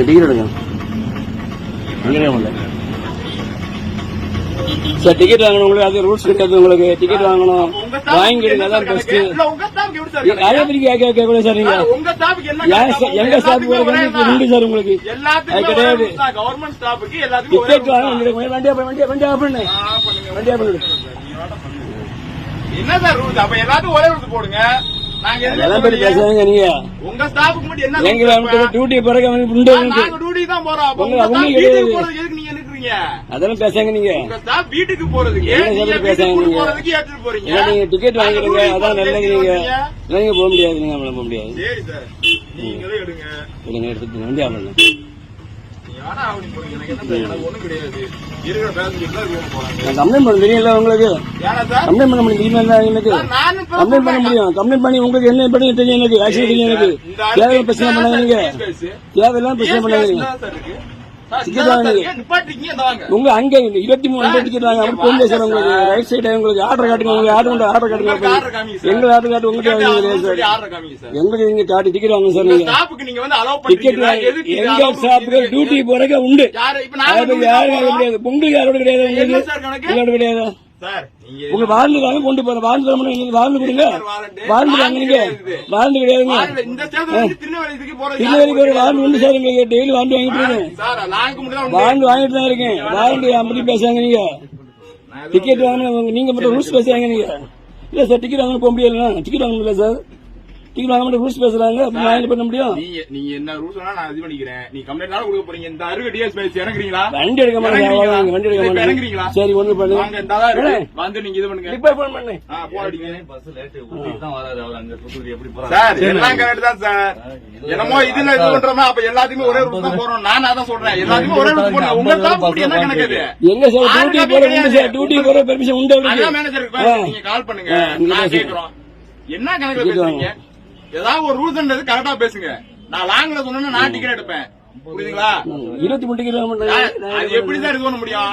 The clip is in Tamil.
எடுங்க. சார் டிக்கெட் வாங்கணும் உங்களுக்கு அது ரூல்ஸ் கிடையாது உங்களுக்கு. டிக்கெட் வாங்கணும். வாங்கிடுங்க அதான் பெஸ்ட்? அதே மாதிரி கேட்க கேட்க கூட சார் நீங்க. எங்க ஸ்டாஃப். உண்டு சார் உங்களுக்கு? எல்லாத்துக்குமே அது கிடையாது. டிக்கெட் வாங்க வண்டியா வண்டியா வண்டியா பண்ணு. வண்டியா பண்ணு. என்ன சார் ரூல்ஸ் அப்ப எல்லாத்துக்கும் ஒரே ரூல்ஸ் போடுங்க. அதெல்லாம். பேசாதீங்க நீங்க உங்க ஸ்டாஃப்க்கு மட்டும் என்ன எங்க rules இப்ப? டியூட்டி பிறகு அவனுக்கு உண்டு ஆ, அவனுக்கு. நாங்க டியூட்டி தான் போறோம் அப்ப உங்க- உங்க staff உங்களுக்கு வீட்டுக்கு கிடையாது. போறதுக்கு எதுக்கு நீங்க நிக்கிறீங்க அதெல்லாம் பேசாங்க நீங்க உங்க ஸ்டாஃப் வீட்டுக்கு போறதுக்கு என்ன நீங்க சொல்லிட்டு வீட்டுக்கு பேசாதீங்க? போறதுக்கு எடுத்துட்டு போறீங்க ஏன்னா நீங்க டிக்கெட் நாங்க வாங்கிடுங்க duty அதான் நல்லது நீங்க போக முடியாது நீங்க அவங்கள போக முடியாது சரி சார் நீங்களே எடுங்க இல்லைங்க எடுத்துட்டு வண்டியா பண்ணு கம்ப்ளைண்ட் பண்ண தெரியல உங்களுக்கு? கம்ப்ளைண்ட் பண்ண முடியும் தெரியுமா எனக்கு? கம்ப்ளைண்ட் பண்ண. முடியும். கம்ப்ளைண்ட் பண்ணி உங்களுக்கு என்ன பண்ணி தெரியும் எனக்கு? ஆக்சுவலி தெரியும் எனக்கு. தேவையில்லாம் பிரச்சனை பண்ணாங்க நீங்க? தேவையில்லாம் பிரச்சனை பண்ணாங்க உங்க அங்க இருபத்தி மூணு டிக்கெட் வாங்க. அப்படி போங்க சார் உங்களுக்கு. ரைட் சைடு உங்களுக்கு ஆர்டர் காட்டுங்க. உங்களுக்கு ஆர்டர் கொண்டு ஆர்டர் உங்களுக்கு காட்டுங்க. எங்க ஆர்டர் காட்டு? உங்களுக்கு சார். எங்களுக்கு நீங்க காட்டி டிக்கெட் வாங்க சார் நீங்க. டிக்கெட் எங்க ஸ்டாஃப்க்கு? டியூட்டி போறக்க உண்டு. யாரும். கிடையாது. உங்களுக்கு யாரோட கிடையாது உங்களுக்கு? யாரோட கிடையாது? நீங்க உங்க வாழ்ந்து வாங்க கொண்டு போற வாழ்ந்து தரணும் நீங்க வாழ்ந்து கொடுங்க? வாழ்ந்து வாங்க நீங்க. வாழ்ந்து கிடையாதுங்க. திருநெல்வேலிக்கு ஒரு வாழ்ந்து உண்டு சார் உங்களுக்கு டெய்லி வாழ்ந்து வாங்கிட்டு இருக்கேன். வாழ்ந்து வாங்கிட்டு தான் இருக்கேன். வாழ்ந்து அப்படி பேசுறாங்க நீங்க? டிக்கெட் வாங்கணும் நீங்க மட்டும் ரூல்ஸ் பேசுறாங்க நீங்க. இல்ல சார் டிக்கெட் வாங்க போக முடியாது டிக்கெட் வாங்க முடியல சார். வாங்க மட்டும் ரூல்ஸ் பேசுறாங்க. அப்படி நான் என்ன பண்ண முடியும்? நீங்க நீங்க என்ன ரூல்ஸ் வேணா நான் இது பண்ணிக்கிறேன். நீ கம்ப்ளைண்ட் கொடுக்க போறீங்க. இந்த அறுபது டிஎஸ் பேசி இறங்குறீங்களா? வண்டி எடுக்க மாட்டேங்க வண்டி எடுக்க மாட்டேங்க இறங்குறீங்களா? சரி ஒண்ணு பண்ணு. வாங்க இந்த தான் இருக்கு. வந்து நீங்க இது பண்ணுங்க. இப்ப போன் பண்ணு. ஆ, போராடிங்க பஸ் லேட் ஊட்டிக்கு தான் வராரு அவர். அங்க புத்தூர் எப்படி போறாரு? சார் எல்லாம் கரெக்ட் தான் சார். என்னமோ இதுல இது பண்றோமா? அப்ப எல்லாத்தையுமே ஒரே ரூட் தான் போறோம். நான் அதான் சொல்றேன். எல்லாத்தையுமே ஒரே ரூட் போறோம். உங்க ஸ்டாஃப் கூட்டி என்ன கணக்கு எங்க சார் டியூட்டி போற உண்டு சார் டியூட்டி போற பெர்மிஷன் உண்டு அதான் அவருக்கு? மேனேஜருக்கு நீங்க கால் பண்ணுங்க. நான். கேக்குறோம். என்ன கேக்குறாங்க. பேசுறீங்க? ஏதாவது ஒரு ரூல்ஸ் கரெக்டா பேசுங்க. நான் லாங்ல சொன்னா நான் டிக்கெட் எடுப்பேன். புரியுதுங்களா? இருபத்தி மூணு வாங்க அது எப்படி சார் இது பண்ண முடியும்?